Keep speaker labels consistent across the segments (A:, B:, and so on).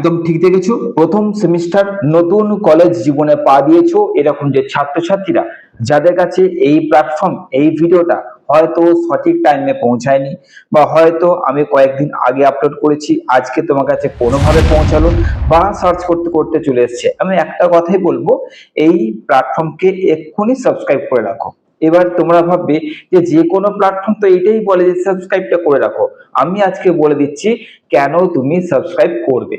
A: একদম ঠিক দেখেছ। প্রথম সেমিস্টার নতুন কলেজ জীবনে পা দিয়েছ এরকম যে ছাত্রছাত্রীরা, যাদের কাছে এই প্ল্যাটফর্ম এই ভিডিওটা হয়তো সঠিক টাইমে পৌঁছায়নি বা হয়তো আমি কয়েকদিন আগে আপলোড করেছি, আজকে তোমার কাছে কোনোভাবে পৌঁছালো বা সার্চ করতে করতে চলে এসছে। আমি একটা কথাই বলব, এই প্ল্যাটফর্মকে এক্ষুনি সাবস্ক্রাইব করে রাখো। এবার তোমরা ভাববে যে যে কোনো প্ল্যাটফর্ম তো এটাই বলে যে সাবস্ক্রাইবটা করে রাখো। আমি আজকে বলে দিচ্ছি, কেন তুমি সাবস্ক্রাইব করবে?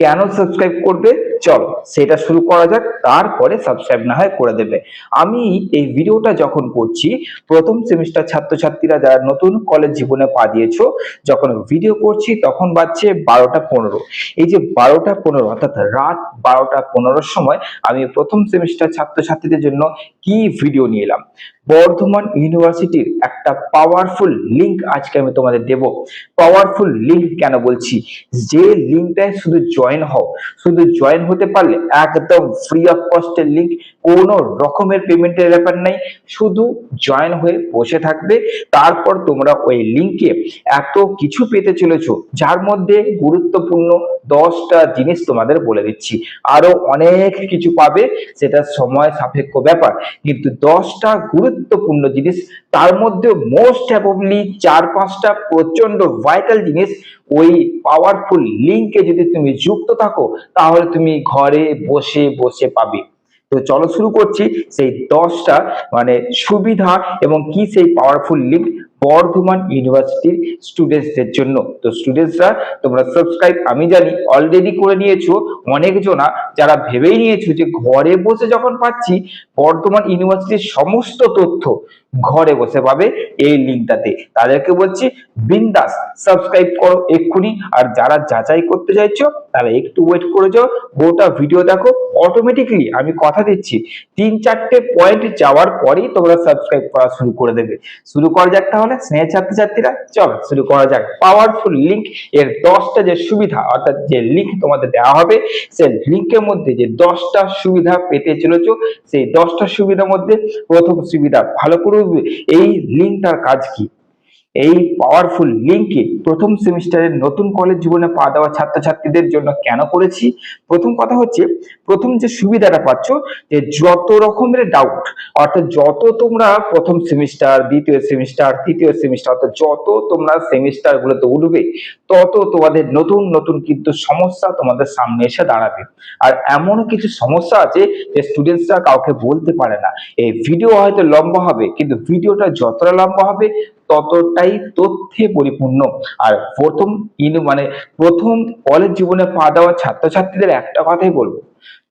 A: কেন সাবস্ক্রাইব করবে? চলো, সেটা শুরু করা যাক, তারপরে সাবস্ক্রাইব না হয় করে দেবে। আমি এই ভিডিওটা যখন করছি, প্রথম সেমিস্টার ছাত্রছাত্রীরা যারা নতুন কলেজ জীবনে পা দিয়েছ, যখন ভিডিও করছি, তখন বাজছে বারোটা পনেরো। এই যে বারোটা পনেরো, অর্থাৎ রাত বারোটা পনেরোর সময়, আমি প্রথম সেমিস্টার ছাত্রছাত্রীদের জন্য কি ভিডিও নিয়ে এলাম? বর্ধমান ইউনিভার্সিটির একটা পাওয়ারফুল লিংক আজকে আমি তোমাদের দেব। পাওয়ারফুল লিংক কেন বলছি? যে লিঙ্কটায় শুধু জয়েন হও। শুধু জয়েন হতে পারলে একদম ফ্রি অফ কস্টের লিংক কোনো রকমের পেমেন্টের ব্যাপার নাই। শুধু জয়েন হয়ে বসে থাকবে। তারপর তোমরা ওই লিংকে এত কিছু পেতে চলেছো, যার মধ্যে গুরুত্বপূর্ণ দশটা জিনিস তোমাদের বলে দিচ্ছি। আরও অনেক কিছু পাবে, সেটা সময় সাপেক্ষ ব্যাপার। কিন্তু দশটা গুরুত্বপূর্ণ জিনিস। তার মধ্যে মোস্ট অ্যাবলি চার পাঁচটা প্রচণ্ড ভাইটাল জিনিস। ওই পাওয়ারফুল লিঙ্কে যদি তুমি যুক্ত থাকো, তাহলে তুমি ঘরে বসে বসে পাবে। তো চলো শুরু করছি সেই দশটা মানে সুবিধা এবং কি সেই পাওয়ারফুল লিঙ্ক বর্ধমান ইউনিভার্সিটির স্টুডেন্টসদের জন্য। তো স্টুডেন্টসরা তোমরা সাবস্ক্রাইব আমি জানি অলরেডি করে নিয়েছো অনেকজনা যারা ভেবেই নিয়েছো যে ঘরে বসে যখন পাচ্ছি, বর্ধমান ইউনিভার্সিটির সমস্ত তথ্য ঘরে বসে পাবে এই লিঙ্কটাতে তাদেরকে বলছি, বিন্দাস সাবস্ক্রাইব করো এক্ষুনি, আর যারা যাচাই করতে চাইছো, তারা একটু ওয়েট করে যাও, গোটা ভিডিও দেখো অটোমেটিকলি আমি কথা দিচ্ছি। তিন চারটে পয়েন্ট যাওয়ার পরেই তোমরা সাবস্ক্রাইব করা শুরু করে দেবে। শুরু করা যাক তাহলে স্নেহ ছাত্রছাত্রীরা, চল শুরু করা যাক। পাওয়ারফুল লিঙ্ক এর দশটা যে সুবিধা, অর্থাৎ যে লিঙ্ক তোমাদের দেওয়া হবে, সেই লিঙ্কের মধ্যে যে দশটা সুবিধা পেতে চলেছো, সেই দশটা সুবিধার মধ্যে প্রথম সুবিধা ভালো করে এই লিঙ্কটার কাজ কি? এই পাওয়ারফুল লিঙ্কে প্রথম সেমিস্টারের নতুন কলেজ জীবনে পা দেওয়া ছাত্রছাত্রীদের জন্য কেন করেছি? প্রথম কথা হচ্ছে, প্রথম যে সুবিধাটা পাচ্ছ, যে যত রকমের ডাউট অর্থাৎ যত তোমরা প্রথম সেমিস্টার দ্বিতীয় সেমিস্টার তৃতীয় সেমিস্টার অর্থাৎ যত তোমরা সেমিস্টার গুলোতে উঠবে, তত তোমাদের নতুন নতুন কিন্তু সমস্যা তোমাদের সামনে এসে দাঁড়াবে। আর এমনও কিছু সমস্যা আছে যে স্টুডেন্টসরা কাউকে বলতে পারে না। এই ভিডিও হয়তো লম্বা হবে, কিন্তু ভিডিওটা যতটা লম্বা হবে ততটাই তথ্যে পরিপূর্ণ। আর প্রথম ইন মানে প্রথম কলেজ জীবনে পা দেওয়া ছাত্রছাত্রীদের একটা কথাই বলব,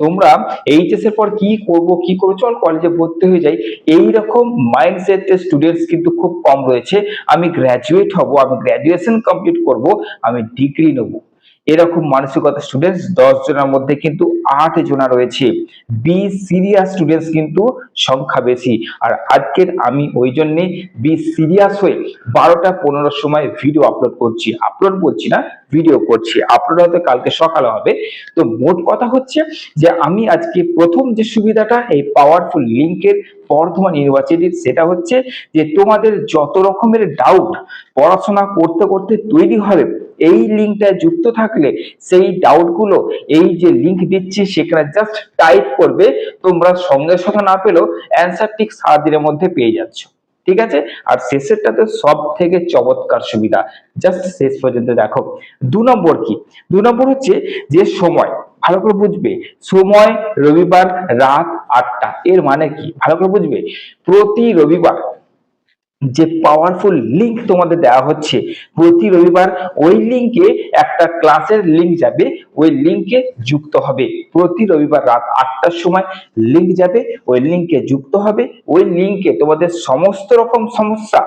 A: তোমরা এইচএস এর পর কি করব, কি করব চল কলেজে ভর্তি হয়ে যাই। এই রকম মাইন্ডসেটের স্টুডেন্টস কিন্তু খুব কম রয়েছে। আমি গ্র্যাজুয়েট হব, আমি গ্র্যাজুয়েশন কমপ্লিট করব, আমি ডিগ্রি নেব। এরকম মানসিকতা স্টুডেন্টস দশ জনের মধ্যে কিন্তু আট জনা রয়েছে। বি সিরিয়াস স্টুডেন্টস কিন্তু সংখ্যা বেশি। আর আজকের আমি ওই জন্যে বি সিরিয়াস হয়ে বারোটা পনেরোর সময় ভিডিও আপলোড করছি। আপলোড করছি না ভিডিও করছি। আপলোড হয়তো কালকে সকালে হবে। তো মোট কথা হচ্ছে যে আমি আজকে প্রথম যে সুবিধাটা এই পাওয়ারফুল লিঙ্কের বর্ধমান ইউনিভার্সিটির সেটা হচ্ছে যে তোমাদের যত রকমের ডাউট পড়াশোনা করতে করতে তৈরি হবে এই লিঙ্কটা যুক্ত থাকলে সেই ডাউটগুলো, এই যে লিঙ্ক দিচ্ছি সেখানে জাস্ট টাইপ করবে, তোমরা সঙ্গে সঙ্গে না পেলেও অ্যান্সার ঠিক সাত দিনের মধ্যে পেয়ে যাচ্ছ। ঠিক আছে? আর শেষেরটাতে সব থেকে চমৎকার সুবিধা জাস্ট শেষ পর্যন্ত দেখো। দু নম্বর কি? দু নম্বর হচ্ছে যে সময়, ভালো করে বুঝবে। সময় রবিবার রাত আটটা, এর মানে কি? ভালো করে বুঝবে। প্রতি রবিবার যে পাওয়ারফুল লিংক তোমাদের দেওয়া হচ্ছে, প্রতি রবিবার ওই লিঙ্কে একটা ক্লাসের লিঙ্ক যাবে, ওই লিঙ্কে যুক্ত হবে। প্রতি রবিবার রাত আটটার সময় লিঙ্ক যাবে, ওই লিংকে যুক্ত হবে। ওই লিঙ্কে তোমাদের সমস্ত রকম সমস্যা,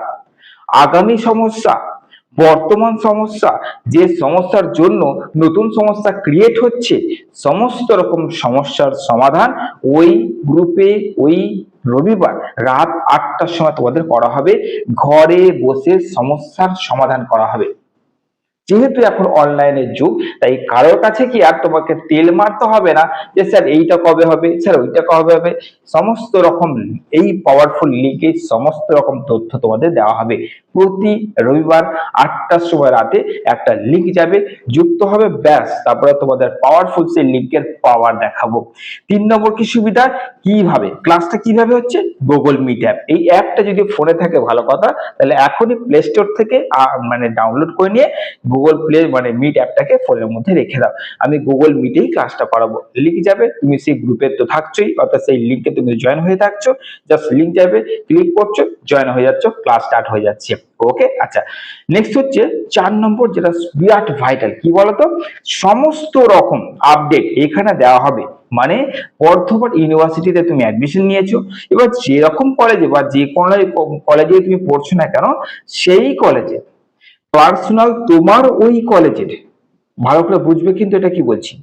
A: আগামী সমস্যা বর্তমান সমস্যা, যে সমস্যার জন্য নতুন সমস্যা ক্রিয়েট হচ্ছে, সমস্ত রকম সমস্যার সমাধান ওই গ্রুপে ওই রবিবার রাত আটটার সময় তোমাদের করা হবে। ঘরে বসে সমস্যার সমাধান করা হবে। যেহেতু এখন অনলাইনের যুগ, তাই কারোর কাছে কি আর তোমাকে তেল মারতে হবে না যে, স্যার, এইটা কবে হবে? স্যার, ওইটা কবে হবে? সমস্ত রকম এই পাওয়ারফুল লিঙ্কে সমস্ত রকম তথ্য তোমাদের দেওয়া হবে। প্রতি রবিবার আটটার সময় রাতে একটা লিঙ্ক যাবে, যুক্ত হবে, ব্যাস, তারপরে তোমাদের পাওয়ারফুল সেই লিঙ্কের পাওয়ার দেখাবো। তিন নম্বর কি সুবিধা? কীভাবে? ক্লাসটা কীভাবে হচ্ছে? গুগল মিট অ্যাপ এই অ্যাপটা যদি ফোনে থাকে, ভালো কথা, তাহলে এখনই প্লে স্টোর থেকে মানে ডাউনলোড করে নিয়ে গুগল প্লে মানে মিট অ্যাপটাকে ফোনের মধ্যে রেখে দাও। আমি গুগল মিটেই ক্লাসটা করাবো লিঙ্ক যাবে, তুমি সেই গ্রুপে তো থাকছোই, অর্থাৎ সেই লিঙ্কে তুমি জয়েন হয়ে থাকছো। জাস্ট লিঙ্ক যাবে ক্লিক করছ জয়েন হয়ে যাচ্ছ ক্লাস স্টার্ট হয়ে যাচ্ছে। ওকে আচ্ছা। নেক্সট হচ্ছে চার নম্বর যেটা বিরাট ভাইটাল কি বলতো? সমস্ত রকম আপডেট এখানে দেওয়া হবে। মানে বর্ধমান ইউনিভার্সিটিতে তুমি অ্যাডমিশন নিয়েছো। এবার যেরকম কলেজে বা যে কোনো কলেজে তুমি পড়ছো না কেন, সেই কলেজে পার্সোনাল তোমার ওই কলেজের ভালো করে বুঝবে কিন্তু এটা কি বলছি?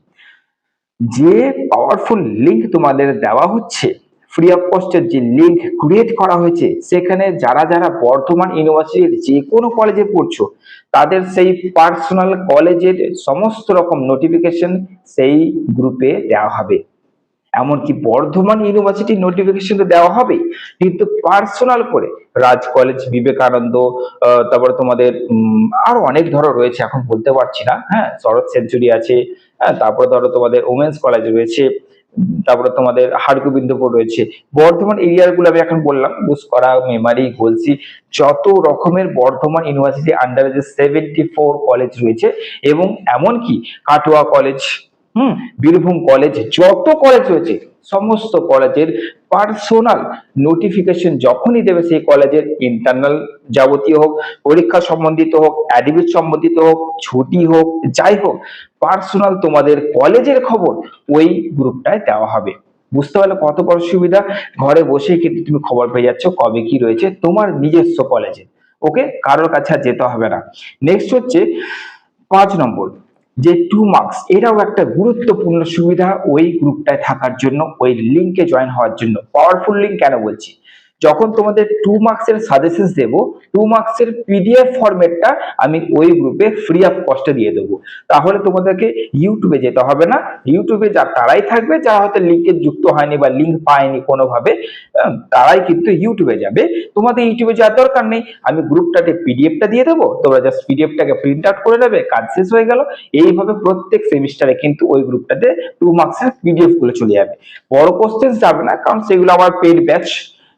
A: যে পাওয়ারফুল লিংক তোমাদের দেওয়া হচ্ছে ফ্রি অফ কস্টের যে লিংক ক্রিয়েট করা হয়েছে, সেখানে যারা যারা বর্ধমান ইউনিভার্সিটির যে কোনো কলেজে পড়ছো, তাদের সেই পার্সোনাল কলেজের সমস্ত রকম নোটিফিকেশন সেই গ্রুপে দেওয়া হবে। এমনকি বর্ধমান ইউনিভার্সিটির নোটিফিকেশন তো দেওয়া হবে। কিন্তু পার্সোনাল করে রাজ কলেজ বিবেকানন্দ তারপরে তোমাদের আরও অনেক ধরো রয়েছে, এখন বলতে পারছি না হ্যাঁ? শরৎ সেঞ্চুরি আছে হ্যাঁ? তারপরে ধরো তোমাদের ওমেন্স কলেজ রয়েছে তারপরে তোমাদের হাড়গোবিন্দপুর রয়েছে। বর্ধমান এরিয়ারগুলো আমি এখন বললাম বুসকরা মেমারি গলসি যত রকমের বর্ধমান ইউনিভার্সিটি আন্ডারে যে সেভেন্টি ফোর কলেজ রয়েছে, এবং এমনকি কাটোয়া কলেজ হুম। বীরভূম কলেজ যত কলেজ রয়েছে, সমস্ত কলেজের পার্সোনাল নোটিফিকেশন যখনই দেবে সেই কলেজের ইন্টারনাল যাবতীয় হোক, পরীক্ষা সম্বন্ধিত হোক অ্যাডমিট সম্বন্ধিত হোক, ছুটি হোক, যাই হোক পার্সোনাল তোমাদের কলেজের খবর ওই গ্রুপটায় দেওয়া হবে। বুঝতে পারলে কত বড় সুবিধা? ঘরে বসেই কিন্তু তুমি খবর পেয়ে যাচ্ছ কবে কি রয়েছে তোমার নিজস্ব কলেজে। ওকে? কারোর কাছে যেতে হবে না। নেক্সট হচ্ছে পাঁচ নম্বর। যে টু মার্কস এটাও একটা গুরুত্বপূর্ণ সুবিধা ওই গ্রুপটায় থাকার জন্য, ওই লিঙ্কে জয়েন হওয়ার জন্য। পাওয়ারফুল লিঙ্ক কেন বলছি? যখন তোমাদের টু মার্কস এর সাজেশন দেব টু মার্কস এর পিডিএফ ফরম্যাটটা আমি ওই গ্রুপে ফ্রি অফ কস্টে দিয়ে দেবো। তাহলে তোমাদেরকে ইউটিউবে যেতে হবে না। ইউটিউবে যা, তারাই থাকবে যারা হয়তো লিঙ্কে যুক্ত হয়নি বা লিঙ্ক পায়নি কোনোভাবে তারাই কিন্তু ইউটিউবে যাবে। তোমাদের ইউটিউবে যাওয়ার দরকার নেই। আমি গ্রুপটাতে পিডিএফটা দিয়ে দেবো, তোমরা জাস্ট পিডিএফটাকে প্রিন্ট আউট করে নেবে, কাজ শেষ হয়ে গেল। এইভাবে প্রত্যেক সেমিস্টারে কিন্তু ওই গ্রুপটাতে টু মার্কসের পিডিএফগুলো চলে যাবে। বড় কোশ্চেন যাবে না, কারণ সেগুলো আমার পেড ব্যাচ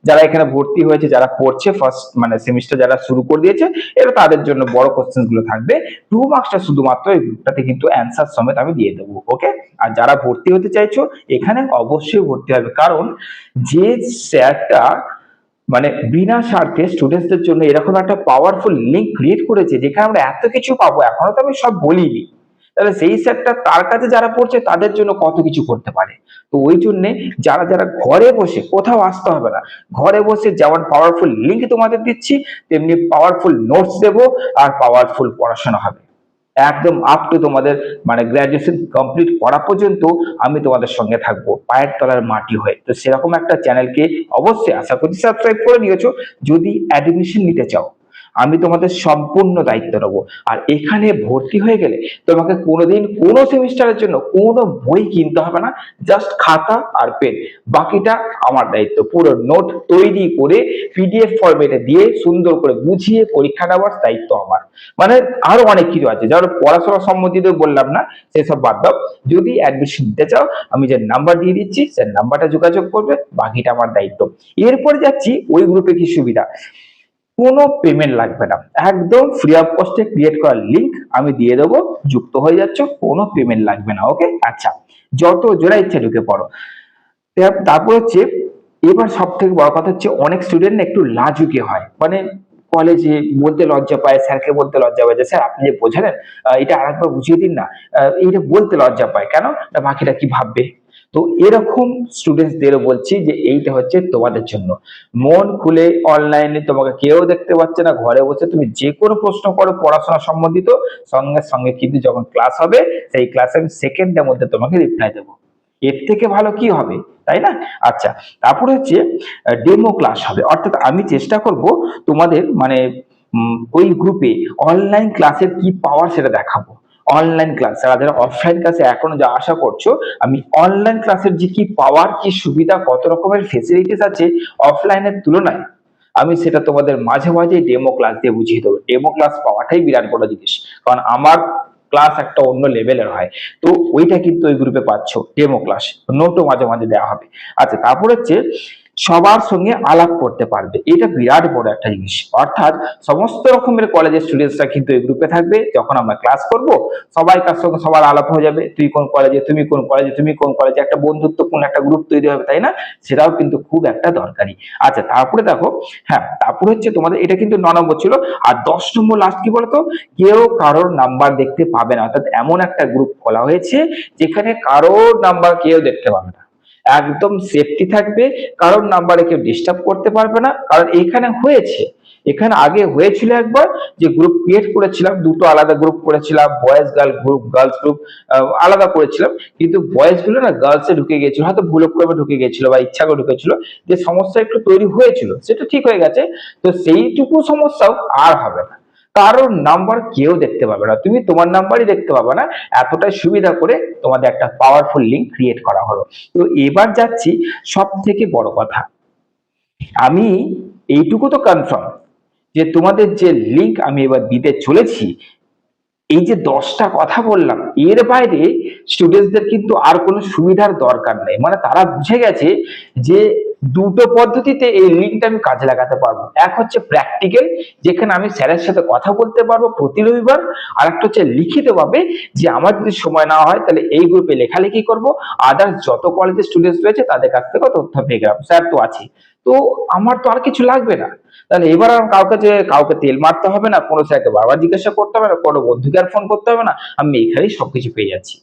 A: যারা এখানে ভর্তি হয়েছে, যারা পড়ছে ফার্স্ট মানে সেমিস্টার যারা শুরু করে দিয়েছে এবার তাদের জন্য বড় কোশ্চেনগুলো থাকবে। টু মার্কসটা শুধুমাত্র এই গ্রুপটাতে কিন্তু অ্যান্সার সমেত আমি দিয়ে দেবো ওকে আর যারা ভর্তি হতে চাইছো, এখানে অবশ্যই ভর্তি হবে। কারণ যে স্যারটা মানে বিনা স্বার্থে স্টুডেন্টসদের জন্য এরকম একটা পাওয়ারফুল লিঙ্ক ক্রিয়েট করেছে, যেখানে আমরা এত কিছু পাবো, এখনও তো আমি সব বলিনি। তাহলে সেই স্যারটা তার কাছে যারা পড়ছে, তাদের জন্য কত কিছু করতে পারে? তো ওই জন্যে যারা যারা ঘরে বসে, কোথাও আসতে হবে না। ঘরে বসে যেমন পাওয়ারফুল লিঙ্ক তোমাদের দিচ্ছি, তেমনি পাওয়ারফুল নোটস দেবো আর পাওয়ারফুল পড়াশোনা হবে। একদম আপ টু তোমাদের মানে গ্রাজুয়েশন কমপ্লিট করা পর্যন্ত আমি তোমাদের সঙ্গে থাকব, পায়ের তলার মাটি হয়ে। তো সেরকম একটা চ্যানেলকে অবশ্যই আশা করছি সাবস্ক্রাইব করে নিয়েছো। যদি অ্যাডমিশন নিতে চাও আমি তোমাদের সম্পূর্ণ দায়িত্ব নেব। আর এখানে ভর্তি হয়ে গেলে তোমাকে কোনোদিন কোনো সেমিস্টারের জন্য কোনো বই কিনতে হবে না জাস্ট খাতা আর পেন বাকিটা আমার দায়িত্ব। পুরো নোট তৈরি করে পিডিএফ ফরম্যাটে দিয়ে সুন্দর করে বুঝিয়ে পরীক্ষা নেওয়ার দায়িত্ব আমার। মানে আরও অনেক কিছু আছে, যারা পড়াশোনা সম্বন্ধিত বললাম না, সেসব বাদ দাও। যদি অ্যাডমিশন নিতে চাও, আমি যে নাম্বার দিয়ে দিচ্ছি, সে নাম্বারটা যোগাযোগ করবে, বাকিটা আমার দায়িত্ব। এরপরে যাচ্ছি ওই গ্রুপে কি সুবিধা? কোনো পেমেন্ট লাগবে না। একদম ফ্রি অফ কস্টে ক্রিয়েট করা লিংক আমি দিয়ে দেবো, যুক্ত হয়ে যাচ্ছে, কোনো পেমেন্ট লাগবে না ওকে আচ্ছা যত জোড়া ইচ্ছে ঢুকে পড়ো। তারপর হচ্ছে, এবার সব থেকে বড় কথা হচ্ছে, অনেক স্টুডেন্ট একটু লাজুকে হয়। মানে কলেজে বলতে লজ্জা পায় স্যারকে বলতে লজ্জা পায় যে, স্যার, আপনি যে বোঝালেন এটা আরেকবার বুঝিয়ে দিন না। এইটা বলতে লজ্জা পায়। কেন? বাকিটা কি ভাববে? তো এরকম স্টুডেন্টসদেরও বলছি যে এইটা হচ্ছে তোমাদের জন্য। মন খুলে অনলাইনে তোমাকে কেউ দেখতে পাচ্ছে না, ঘরে বসে তুমি যে কোনো প্রশ্ন করো পড়াশোনা সম্বন্ধিত, সঙ্গে সঙ্গে কিন্তু যখন ক্লাস হবে, সেই ক্লাসে আমি সেকেন্ডের মধ্যে তোমাকে রিপ্লাই দেবো। এর থেকে ভালো কি হবে, তাই না? আচ্ছা তারপরে হচ্ছে ডেমো ক্লাস হবে। অর্থাৎ আমি চেষ্টা করব তোমাদের মানে ওই গ্রুপে অনলাইন ক্লাসের কি পাওয়ার সেটা দেখাবো। অনলাইন ক্লাস যারা যারা অফলাইন ক্লাসে এখনও যা আশা করছ, আমি অনলাইন ক্লাসের যে কি পাওয়ার কি সুবিধা, কত রকমের ফেসিলিটিস আছে অফলাইনের তুলনায়, আমি সেটা তোমাদের মাঝে মাঝে ডেমো ক্লাস দিয়ে বুঝিয়ে দেবো। ডেমো ক্লাস পাওয়াটাই বিরাট বড় জিনিস, কারণ আমার ক্লাস একটা অন্য লেভেলের হয়। তো ওইটা কিন্তু ওই গ্রুপে পাচ্ছ ডেমো ক্লাস নোটও মাঝে মাঝে দেওয়া হবে। আচ্ছা তারপর হচ্ছে সবার সঙ্গে আলাপ করতে পারবে। এটা বিরাট বড় একটা জিনিস। অর্থাৎ সমস্ত রকমের কলেজের স্টুডেন্টসরা কিন্তু এই গ্রুপে থাকবে। যখন আমরা ক্লাস করব, সবাই কার সঙ্গে সবার আলাপ হয়ে যাবে। তুই কোন কলেজে তুমি কোন কলেজে তুমি কোন কলেজে একটা বন্ধুত্বপূর্ণ একটা গ্রুপ তৈরি হবে, তাই না? সেটাও কিন্তু খুব একটা দরকারি। আচ্ছা তারপরে দেখো হ্যাঁ তারপরে হচ্ছে তোমাদের, এটা কিন্তু ন নম্বর ছিল। আর দশ নম্বর লাস্ট কি বলতো? কেউ কারোর নাম্বার দেখতে পাবে না। অর্থাৎ এমন একটা গ্রুপ খোলা হয়েছে, যেখানে কারোর নাম্বার কেউ দেখতে পাবে না। একদম সেফটি থাকবে, কারোর নাম্বারে কেউ ডিস্টার্ব করতে পারবে না। কারণ এখানে হয়েছে, এখানে আগে হয়েছিল একবার যে গ্রুপ ক্রিয়েট করেছিলাম, দুটো আলাদা গ্রুপ করেছিলাম boys girl group girls group আলাদা করেছিলাম। কিন্তু বয়েজগুলো না গার্লসে ঢুকে গিয়েছিল, হয়তো ভুলক্রমে ঢুকে গিয়েছিল বা ইচ্ছা করে ঢুকেছিল যে সমস্যা একটু তৈরি হয়েছিল, সেটা ঠিক হয়ে গেছে। তো সেইটুকু সমস্যাও আর হবে না। কারোর নাম্বার কেউ দেখতে পাবে না। তুমি তোমার নাম্বারই দেখতে পাবে না। এতটাই সুবিধা করে তোমাদের একটা পাওয়ারফুল লিঙ্ক ক্রিয়েট করা হলো। তো এবার যাচ্ছি সব থেকে বড় কথা। আমি এইটুকু তো কনফার্ম যে তোমাদের যে লিঙ্ক আমি এবার দিতে চলেছি, এই যে দশটা কথা বললাম, এর বাইরে স্টুডেন্টসদের কিন্তু আর কোনো সুবিধার দরকার নেই। মানে তারা বুঝে গেছে যে দুটো পদ্ধতিতে এই লিঙ্কটা আমি কাজে লাগাতে পারব। এক হচ্ছে প্র্যাকটিক্যাল যেখানে আমি স্যারের সাথে কথা বলতে পারব প্রতি রবিবার। আর একটা হচ্ছে লিখিত ভাবে যে আমার যদি সময় না হয়, তাহলে এই গ্রুপে লেখালেখি করব। আদার্স যত কলেজের স্টুডেন্টস রয়েছে, তাদের কাছ থেকে তথ্য পেয়ে গেলাম। স্যার তো আছে তো আমার তো আর কিছু লাগবে না। তাহলে এবার আমার কাউকে যে কাউকে তেল মারতে হবে না, কোনো স্যারকে বারবার জিজ্ঞাসা করতে হবে না, কোনো বন্ধুকে আর ফোন করতে হবে না, আমি এখানেই সবকিছু পেয়ে যাচ্ছি।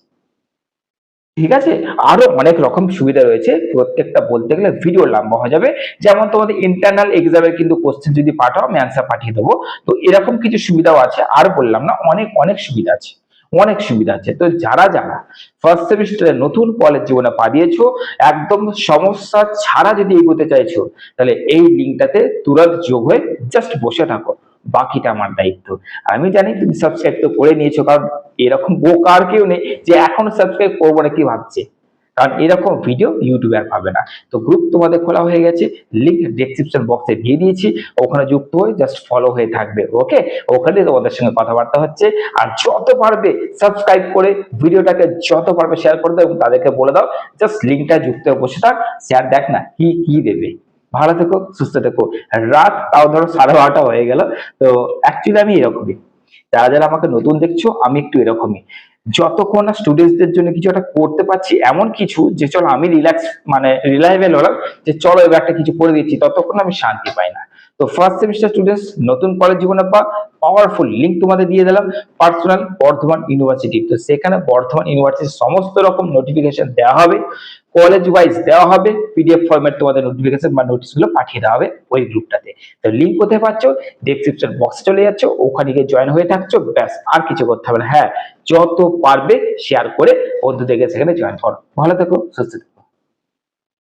A: ঠিক আছে? আরও অনেক রকম সুবিধা রয়েছে। প্রত্যেকটা বলতে গেলে ভিডিও লম্বা হয়ে যাবে। যেমন তোমাদের ইন্টারনাল এক্সামের কিন্তু কোশ্চেন যদি পাঠাও, আমি অ্যান্সার পাঠিয়ে দেবো। তো এরকম কিছু সুবিধাও আছে। আর বললাম না, অনেক অনেক সুবিধা আছে। অনেক সুবিধা আছে। তো যারা যারা ফার্স্ট সেমিস্টারে নতুন কলেজ জীবনে পা দিয়েছ, একদম সমস্যা ছাড়া যদি এগোতে চাইছো, তাহলে এই লিঙ্কটাতে তুরন্ত যোগ হয়ে জাস্ট বসে থাকো। বাকিটা আমার দায়িত্ব। আমি জানি তুমি সাবস্ক্রাইব তো করে নিয়েছো, কারণ এরকম বোকা আর কেউ নেই যে এখনও সাবস্ক্রাইব করব না, কি ভাবছে? কারণ এরকম ভিডিও ইউটিউবে আর পাবে না। তো গ্রুপ তোমাদের খোলা হয়ে গেছে লিঙ্ক ডেসক্রিপশন বক্সে দিয়ে দিয়েছি, ওখানে যুক্ত হয়ে জাস্ট ফলো হয়ে থাকবে ওকে ওখানে তোমাদের সঙ্গে কথাবার্তা হচ্ছে, আর যত পারবে সাবস্ক্রাইব করে ভিডিওটাকে যত পারবে শেয়ার করে দাও এবং তাদেরকে বলে দাও জাস্ট লিঙ্কটা যুক্ত হয়ে বসে থাক শেয়ার দেখ না, কি কি দেবে। ভালো থেকো, সুস্থ থেকো। রাত তাও ধরো সাড়ে বারোটা হয়ে গেল। তো অ্যাকচুয়ালি আমি এরকমই। যারা যারা আমাকে নতুন দেখছ, আমি একটু এরকমই। যতক্ষণ না স্টুডেন্টসদের জন্য কিছু একটা করতে পারছি, এমন কিছু যে চলো আমি রিল্যাক্স মানে রিলায়েবল হলাম, যে চলো এবার একটা কিছু করে দিচ্ছি, ততক্ষণ আমি শান্তি পাই না। তো ফার্স্ট সেমিস্টার স্টুডেন্টস নতুন কলেজ জীবনে পা পাওয়ারফুল লিঙ্ক তোমাদের দিয়ে দিলাম পার্সোনাল বর্ধমান ইউনিভার্সিটি তো সেখানে বর্ধমান ইউনিভার্সিটির সমস্ত রকম নোটিফিকেশন দেওয়া হবে কলেজ ওয়াইজ দেওয়া হবে পিডিএফ ফরম্যাট তোমাদের নোটিফিকেশন বা নোটিশগুলো পাঠিয়ে দেওয়া হবে ওই গ্রুপটাতে তো লিঙ্ক কোথায় পাচ্ছ? ডেসক্রিপশন বক্সে চলে যাচ্ছ, ওখানে গিয়ে জয়েন হয়ে থাকছো, ব্যাস, আর কিছু করতে হবে না। হ্যাঁ যত পারবে শেয়ার করে বন্ধুদেরকে সেখানে জয়েন করো। ভালো থেকো, সুস্থ থেকো।